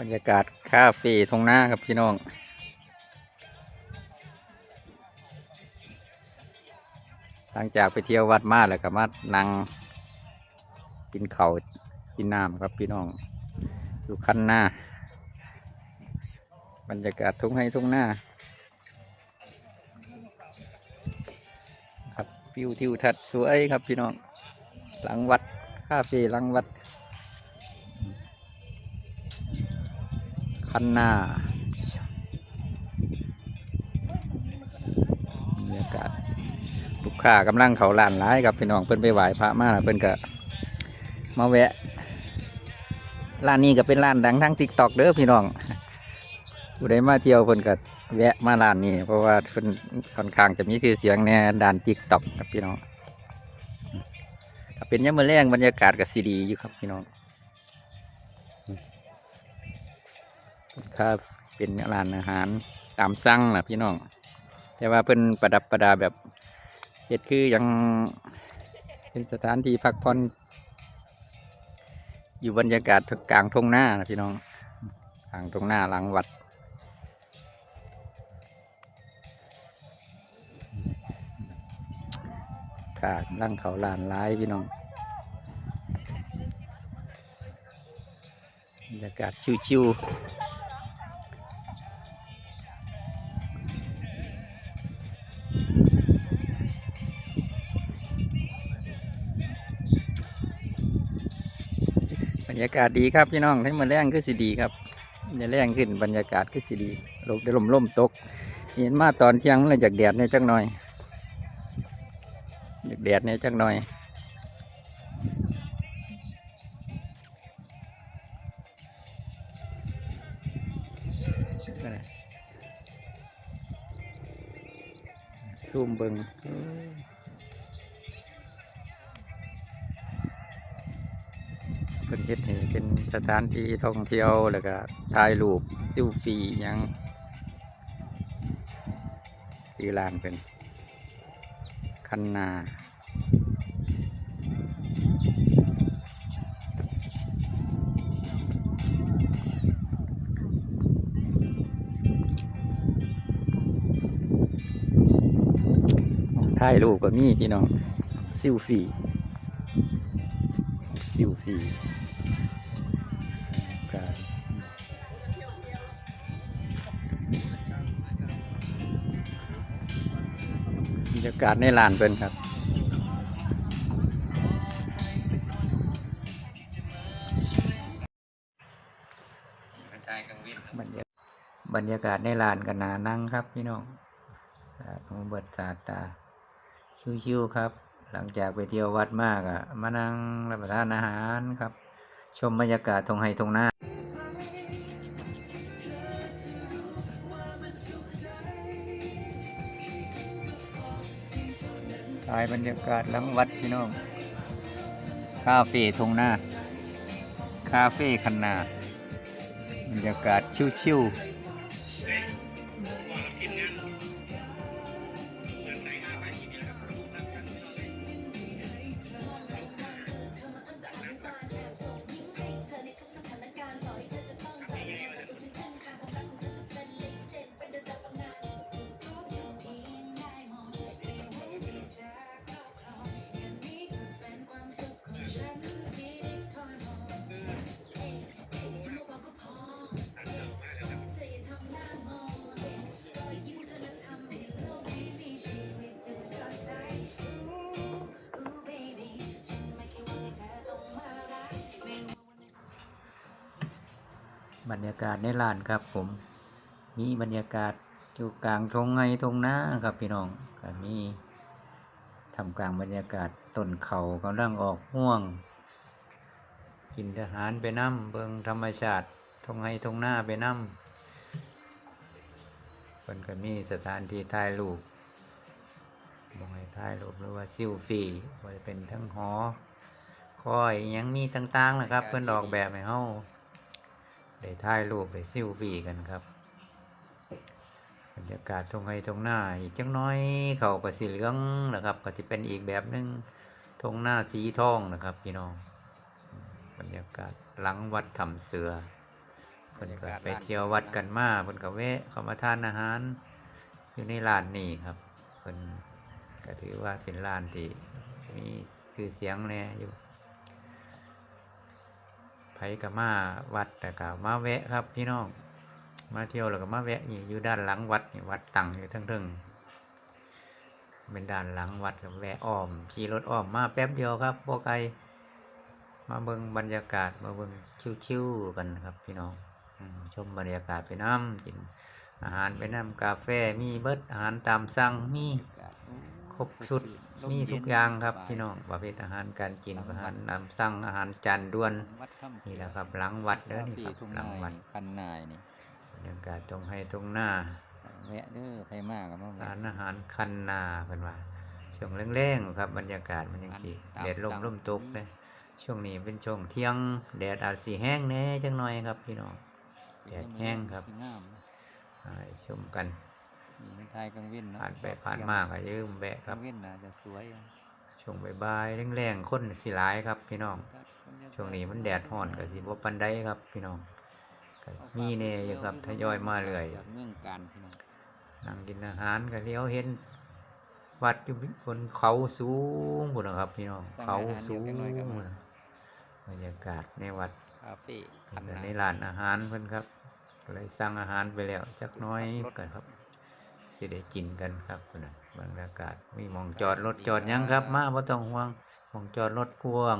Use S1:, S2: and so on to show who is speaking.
S1: บรรยากาศคาเฟ่ทงหน้าครับพี่น้อง หลังจากไปเที่ยววัดมาแล้วก็มานั่งกินเขากินน้ำครับพี่น้อง อยู่คันหน้า บรรยากาศทุ่งให้ทุ่งหน้า ครับวิวทิวทัศน์สวยครับพี่น้อง หลังวัดคาเฟ่หลังวัด คันหน้าบรรยากาศลูกค้ากำลังเขาลานร้ายครับพี่น้องเพิ่นไปไหว้พระมาเพิ่นก็มาแวะร้านนี้ก็เป็นร้านดังทั้งติ๊กตอกเด้อพี่น้องผู้ใดมาเที่ยวเพิ่นก็แวะมาร้านนี้ เพราะว่าเพิ่นค่อนข้างจะมีชื่อเสียงในด้านติ๊กตอกครับพี่น้องเป็นยามมื้อแรงบรรยากาศก็สิดีอยู่ครับพี่น้อง ครับเป็นร้านอาหารตามสั่งนะพี่น้อง แต่ว่าเพิ่นประดับประดาแบบเฮ็ดคือยังเป็นสถานที่พักผ่อนอยู่บรรยากาศกลางทุ่งนานะพี่น้องกลางทุ่งนาหลังวัด ค่ะกำลังเขาลานร้ายพี่น้องบรรยากาศชิวๆ รยากาศดีครับพี่น้องทั้งมาแรงคือสิดีครับจะแรงขึ้นบรรยากาศคือสิดีลมได้ลมลมตก เห็นมาตอนเที่ยงเลยจากแดดเนี่ยจักหน่อยจากแดดเนี่ยจักหน่อยซูมเบิง เฮ็ดให้เป็นสถานที่ท่องเที่ยวแล้วก็ถ่ายรูปซิลฟี่ยังที่ร้านเป็นคันนาถ่ายรูปก็มีพี่น้องซิลฟี่ซิลฟี่ ครับรรยากาศในลานเป็นครับบรรยาบรรยากาศในลานกันนานั่งครับพี่น้องสาธุเบิดสาตา ชิวๆครับ หลังจากไปเที่ยววัดมากอะ มานั่งรับประทานอาหารครับ ชมบรรยากาศทงไฮทงหน้าายบรรยากาศหลังวัดพี่น้องคาเฟ่ทงหน้า คาเฟ่คันนา บรรยากาศชิวๆ บรรยากาศในลานครับผม มีบรรยากาศอยู่กลางทงไงทงหน้าครับพี่น้องก็มีทำกลางบรรยากาศต้นเขากำลังออกห่วง กินอาหารไปน้ำเบิงธรรมชาติทงไงทงหน้าไปน้ำเพิ่นก็มีสถานที่ถ่ายรูปมองให้ถ่ายรูปหรือว่าซิลฟี่ว่าจะเป็นทั้งหอคอยยังมีต่างๆนะครับ เพิ่อนออกแบบให้เฮา ได้ถ่ายรูปได้ซิลฟี่กันครับบรรยากาศตรงไห้ตรงหน้าอีกจังน้อยเขาก็สีเหลืองนะครับก็จะเป็นอีกแบบหนึ่งทงหน้าสีทองนะครับ พี่น้อง บรรยากาศหลังวัดถ้ำเสือเพิ่นก็ไปเที่ยววัดกันมาเพิ่นก็แวะเข้ามาทานอาหาร อยู่ในร้านนี้ครับเพิ่นก็ถือว่าเป็นร้านที่มีชื่อเสียงแน่อยู่ ไผก็มาวัดแต่ก็มาแวะครับพี่น้อง มาเที่ยวแล้วก็มาแวะนี่อยู่ด้านหลังวัดนี่วัดตั้งอยู่ทั้งเทิงเป็นด้านหลังวัดก็แวะอ้อมขี่รถอ้อมมาแป๊บเดียวครับบ่ไกมาเบิ่งบรรยากาศมาเบิ่งชิวๆกันครับพี่น้องชมบรรยากาศไปน้ำกินอาหารไปน้ำกาแฟมีเบิร์ดอาหารตามสั่งมีครบชุด มีทุกอย่างครับพี่น้องประเภทอาหารการกินอาหารตามสั่งอาหารจานด่วน
S2: วัดถ้ำ
S1: นี่แหละครับหลังวัดเด้อนี่
S2: ที่
S1: ครับ
S2: ทุ่ง
S1: หลั
S2: นาง
S1: วัด
S2: คันนายนี่
S1: บรรยากาศตรงให้ตรงหน้า
S2: แวะเด้อใครมากกับมาแวะ
S1: ร้านอาหารคันนาเพิ่นว่าช่วงแรงๆครับบรรยากาศมันยังสิ
S2: ตาม
S1: แดดลม
S2: สั่ง
S1: ลมตกเลยช่วงนี้เป็นช่วงเที่ยงแดดอาจสิแห้งแหน่จังหน่อยครับพี่น้องแดดแห้งครับ
S2: สวยงาม
S1: ให้ชมกัน
S2: มีใน ไทยกลางเว้นเนาะ
S1: ผ่านไปผ่านมาก็ยืมแวะค
S2: ก
S1: รั
S2: ลา
S1: บ
S2: งเว้นน่าจะสวย
S1: ช่วงบ่ายๆแรงๆคนสิหลายครับพี่น้อง ช่วงนี้มันแดดร้อนก็สิบ่ปานใดครับ พี่น้องก็มีแน่อยู่ครับทยอยมาเรื่อย
S2: จากเมืองการพี่น้อง
S1: นั่งกินอาหารก็เลี้ยวเห็น วัดอยู่บนเขาสูงพุ่นนะครับ พี่น้องเขาสูงพุ่นน่ะบรรยากาศในวัด
S2: คาเฟ่คัน
S1: แล้ว
S2: นา
S1: ในร้านอาหารเพิ่นครับก็เลยสั่งอาหารไปแล้วจักหน้อย
S2: รถ
S1: กันครับ สิได้กินกันครับพุ่นะบรรยากาศมีมองจอดรถจอดยังครับ มาบ่ต้องห่วงมองจอดรถกว้าง